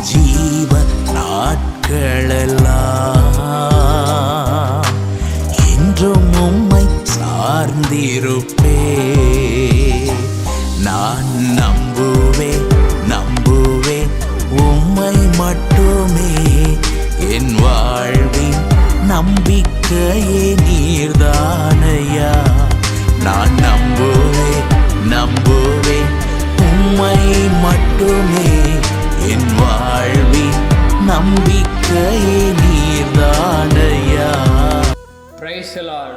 ஜீவ நாட்களெல்லாம் என்றும் உம்மை சார்ந்திருப்பே. நான் நம்புவேன் நம்புவேன் உம்மை மட்டுமே. என் வாழ்வின் நம்பிக்கையே நீர்தானையா. நான் நம்புவேன் நம்புவேன் உம்மை மட்டுமே. என் வாழ்வின் நம்பிக்கையே நீர்தானையா? பிரைசலால்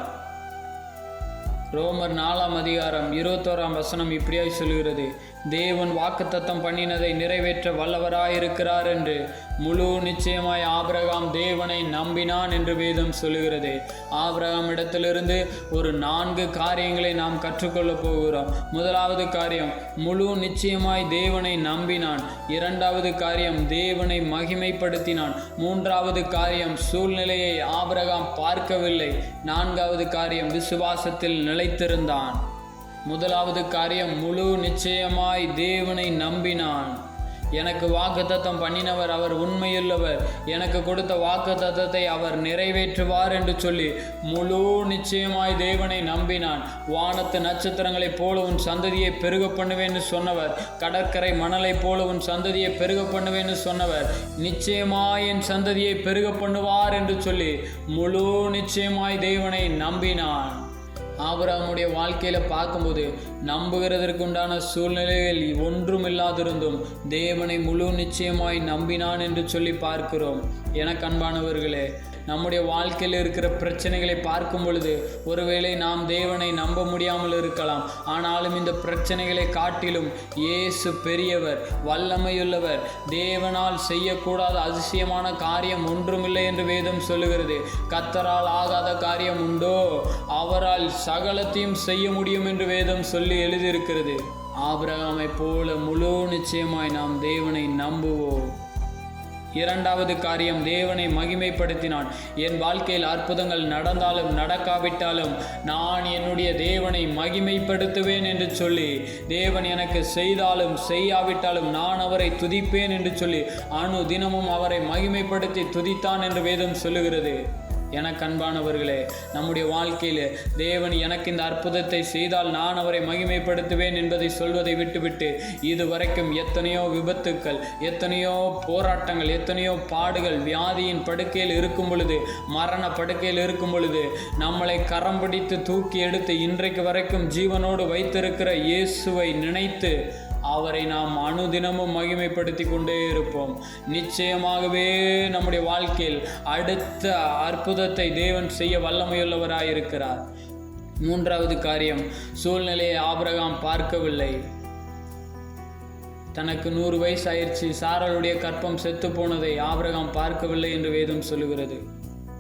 ரோமர் நாலாம் அதிகாரம் இருபத்தோராம் வசனம் இப்படியாய் சொல்கிறது தேவன் வாக்குத்தத்தம் பண்ணினதை நிறைவேற்ற வல்லவராயிருக்கிறார் என்று முழு நிச்சயமாய் ஆபிரகாம் தேவனை நம்பினான் என்று வேதம் சொல்லுகிறது. ஆபிரகாம் இடத்திலிருந்து ஒரு நான்கு காரியங்களை நாம் கற்றுக்கொள்ளப் போகிறோம். முதலாவது காரியம் முழு நிச்சயமாய் தேவனை நம்பினான். இரண்டாவது காரியம் தேவனை மகிமைப்படுத்தினான். மூன்றாவது காரியம் சூழ்நிலையை ஆபிரகாம் பார்க்கவில்லை. நான்காவது காரியம் விசுவாசத்தில் நிலைத்திருந்தான். முதலாவது காரியம் முழு நிச்சயமாய் தேவனை நம்பினான். எனக்கு வாக்குத்தத்தம் பண்ணினவர் அவர் உண்மையுள்ளவர். எனக்கு கொடுத்த வாக்குத்தத்தத்தை அவர் நிறைவேற்றுவார் என்று சொல்லி முழு நிச்சயமாய் தேவனை நம்பினான். வானத்து நட்சத்திரங்களைப் போல உன் சந்ததியை பெருக பண்ணுவேன்னு சொன்னவர். கடற்கரை மணலைப் போல உன் சந்ததியை பெருக பண்ணுவேன்னு சொன்னவர். நிச்சயமாய் என் சந்ததியை பெருக பண்ணுவார் என்று சொல்லி முழு நிச்சயமாய் தேவனை நம்பினான். ஆபராமுடைய வாழ்க்கையில் பார்க்கும்போது நம்புகிறதற்குண்டான சூழ்நிலைகள் ஒன்றும் இல்லாதிருந்தும் தேவனை முழு நிச்சயமாய் நம்பினான் என்று சொல்லி பார்க்கிறோம். என கண்பானவர்களே நம்முடைய வாழ்க்கையில் இருக்கிற பிரச்சனைகளை பார்க்கும் பொழுது ஒருவேளை நாம் தேவனை நம்ப முடியாமல் இருக்கலாம். ஆனாலும் இந்த பிரச்சனைகளை காட்டிலும் இயேசு பெரியவர் வல்லமையுள்ளவர் தேவனால் செய்யக்கூடாத அதிசயமான காரியம் ஒன்றுமில்லை என்று வேதம் சொல்லுகிறது. கத்தரால் ஆகாத காரியம் உண்டோ? அவரால் சகலத்தையும் செய்ய முடியும் என்று வேதம் சொல்லி எழுதியிருக்கிறது. ஆபிரகாமை போல முழு நிச்சயமாய் நாம் தேவனை நம்புவோம். இரண்டாவது காரியம் தேவனை மகிமைப்படுத்தினான். என் வாழ்க்கையில் அற்புதங்கள் நடந்தாலும் நடக்காவிட்டாலும் நான் என்னுடைய தேவனை மகிமைப்படுத்துவேன் என்று சொல்லி தேவன் எனக்கு செய்தாலும் செய்யாவிட்டாலும் நான் அவரை துதிப்பேன் என்று சொல்லி அணு தினமும் அவரை மகிமைப்படுத்தி துதித்தான் என்று வேதம் சொல்லுகிறது. எனக்கு அன்பானவர்களே நம்முடைய வாழ்க்கையில் தேவன் எனக்கு இந்த அற்புதத்தை செய்தால் நான் அவரை மகிமைப்படுத்துவேன் என்பதை சொல்வதை விட்டுவிட்டு இதுவரைக்கும் எத்தனையோ விபத்துக்கள் எத்தனையோ போராட்டங்கள் எத்தனையோ பாடுகள் வியாதியின் படுக்கையில் இருக்கும் பொழுது மரண படுக்கையில் இருக்கும் பொழுது நம்மளை கரம் பிடித்து தூக்கி எடுத்து இன்றைக்கு வரைக்கும் ஜீவனோடு வைத்திருக்கிற இயேசுவை நினைத்து அவரை நாம் அனுதினமும் மகிமைப்படுத்தி கொண்டே இருப்போம். நிச்சயமாகவே நம்முடைய வாழ்க்கையில் அடுத்த அற்புதத்தை தேவன் செய்ய வல்லமையுள்ளவராயிருக்கிறார். மூன்றாவது காரியம் சூழ்நிலையை ஆபிரகாம் பார்க்கவில்லை. தனக்கு நூறு வயசு ஆயிடுச்சு சாரலுடைய கற்பம் செத்து போனதை ஆபிரகாம் பார்க்கவில்லை என்று வேதம் சொல்லுகிறது.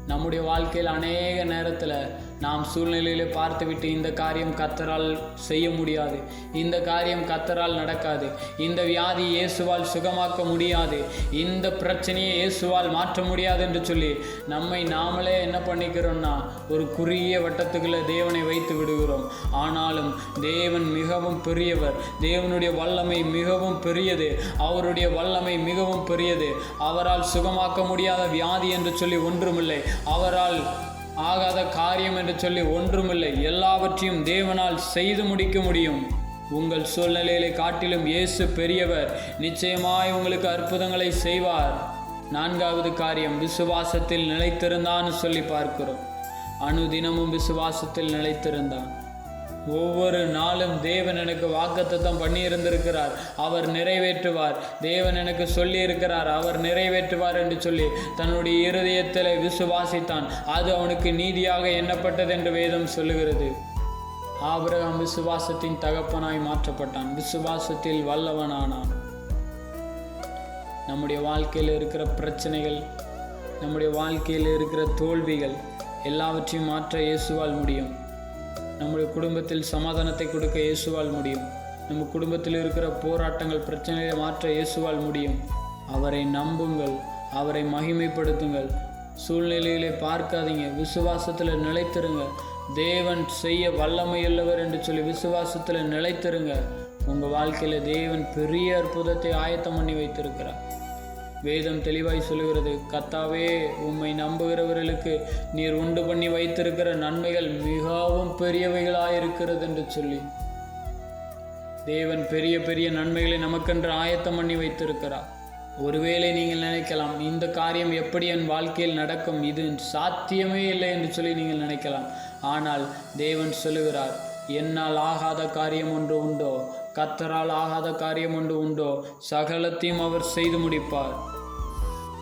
நம்முடைய வாழ்க்கையில் அநேக நேரத்தில் நாம் சூழ்நிலையிலே பார்த்துவிட்டு இந்த காரியம் கத்தரால் செய்ய முடியாது. இந்த காரியம் கத்தரால் நடக்காது. இந்த வியாதி இயேசுவால் சுகமாக்க முடியாது. இந்த பிரச்சனையை இயேசுவால் மாற்ற முடியாது என்று சொல்லி நம்மை நாமளே என்ன பண்ணிக்கிறோம்னா ஒரு குறுகிய வட்டத்துக்குள்ளே தேவனை வைத்து விடுகிறோம். ஆனாலும் தேவன் மிகவும் பெரியவர். தேவனுடைய வல்லமை மிகவும் பெரியது. அவருடைய வல்லமை மிகவும் பெரியது. அவரால் சுகமாக்க முடியாத வியாதி என்று சொல்லி ஒன்றுமில்லை. அவரால் ஆகாத காரியம் என்று சொல்லி ஒன்றுமில்லை. எல்லாவற்றையும் தேவனால் செய்து முடிக்க முடியும். உங்கள் சூழ்நிலைகளை காட்டிலும் இயேசு பெரியவர் நிச்சயமாய் உங்களுக்கு அற்புதங்களை செய்வார். நான்காவது காரியம் விசுவாசத்தில் நிலைத்திருந்தான்னு சொல்லி பார்க்கிறோம். அனுதினமும் விசுவாசத்தில் நிலைத்திருந்தான். ஒவ்வொரு நாளும் தேவன் எனக்கு வாக்குத்தத்தம் பண்ணி இருந்திருக்கிறார் அவர் நிறைவேற்றுவார். தேவன் எனக்கு சொல்லி இருக்கிறார் அவர் நிறைவேற்றுவார் என்று சொல்லி தன்னுடைய இருதயத்தில் விசுவாசித்தான். அது அவனுக்கு நீதியாக எண்ணப்பட்டது என்று வேதம் சொல்லுகிறது. ஆபிரகாம் விசுவாசத்தின் தகப்பனாய் மாற்றப்பட்டான். விசுவாசத்தில் வல்லவனானான். நம்முடைய வாழ்க்கையில் இருக்கிற பிரச்சனைகள் நம்முடைய வாழ்க்கையில் இருக்கிற தோல்விகள் எல்லாவற்றையும் மாற்ற இயேசுவால் முடியும். நம்முடைய குடும்பத்தில் சமாதானத்தை கொடுக்க இயேசுவால் முடியும். நம்ம குடும்பத்தில் இருக்கிற போராட்டங்கள் பிரச்சனைகளை மாற்ற இயேசுவால் முடியும். அவரை நம்புங்கள் அவரை மகிமைப்படுத்துங்கள். சூழ்நிலைகளை பார்க்காதீங்க விசுவாசத்தில் நிலைத்திருங்க. தேவன் செய்ய வல்லமையுள்ளவர் என்று சொல்லி விசுவாசத்தில் நிலைத்திருங்க. உங்கள் வாழ்க்கையில் தேவன் பெரிய அற்புதத்தை ஆயத்தம் பண்ணி வைத்திருக்கிறார். வேதம் தெளிவாய் சொல்லுகிறது. கத்தாவே உம்மை நம்புகிறவர்களுக்கு நீர் உண்டு பண்ணி வைத்திருக்கிற நன்மைகள் மிகவும் பெரியவைகளாயிருக்கிறது என்று சொல்லி. தேவன் பெரிய பெரிய நன்மைகளை நமக்கென்று ஆயத்தம் பண்ணி வைத்திருக்கிறார். ஒருவேளை நீங்கள் நினைக்கலாம் இந்த காரியம் எப்படி என் வாழ்க்கையில் நடக்கும்? இது சாத்தியமே இல்லை என்று சொல்லி நீங்கள் நினைக்கலாம். ஆனால் தேவன் சொல்லுகிறார் என்னால் ஆகாத காரியம் ஒன்று உண்டோ? கத்தரால் ஆகாத காரியம் ஒன்று உண்டோ? சகலத்தையும் அவர் செய்து முடிப்பார்.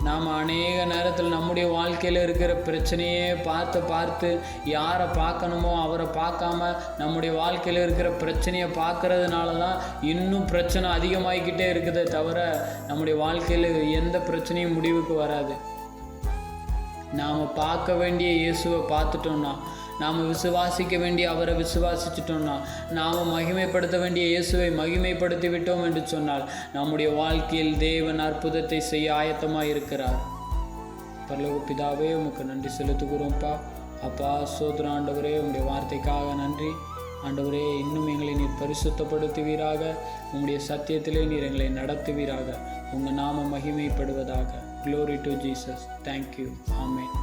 நாம் அநேக நேரத்தில் நம்முடைய வாழ்க்கையில் இருக்கிற பிரச்சனையே பார்த்து பார்த்து யாரை பார்க்கணுமோ அவரை பார்க்காம நம்முடைய வாழ்க்கையில் இருக்கிற பிரச்சனையை பார்க்கறதுனால தான் இன்னும் பிரச்சனை அதிகமாகிக்கிட்டே இருக்குதே தவிர நம்முடைய வாழ்க்கையில் எந்த பிரச்சனையும் முடிவுக்கு வராது. நாம் பார்க்க வேண்டிய இயேசுவை பார்த்துட்டோம்னா நாம் விசுவாசிக்க வேண்டிய அவரை விசுவாசிச்சிட்டோம்னா நாம் மகிமைப்படுத்த வேண்டிய இயேசுவை மகிமைப்படுத்தி விட்டோம் என்று சொன்னால் நம்முடைய வாழ்க்கையில் தேவன் அற்புதத்தை செய்ய ஆயத்தமாக இருக்கிறார். பரலோக பிதாவே உமக்கு நன்றி செலுத்துகிறோம்ப்பா அப்பா. சோதர ஆண்டவரே உங்களுடைய வார்த்தைக்காக நன்றி. ஆண்டவரே இன்னும் எங்களை நீர் பரிசுத்தப்படுத்துவீராக. உங்களுடைய சத்தியத்திலே நீர் எங்களை நடத்துவீராக. உங்கள் நாம மகிமைப்படுவதாக. Glory to Jesus thank you amen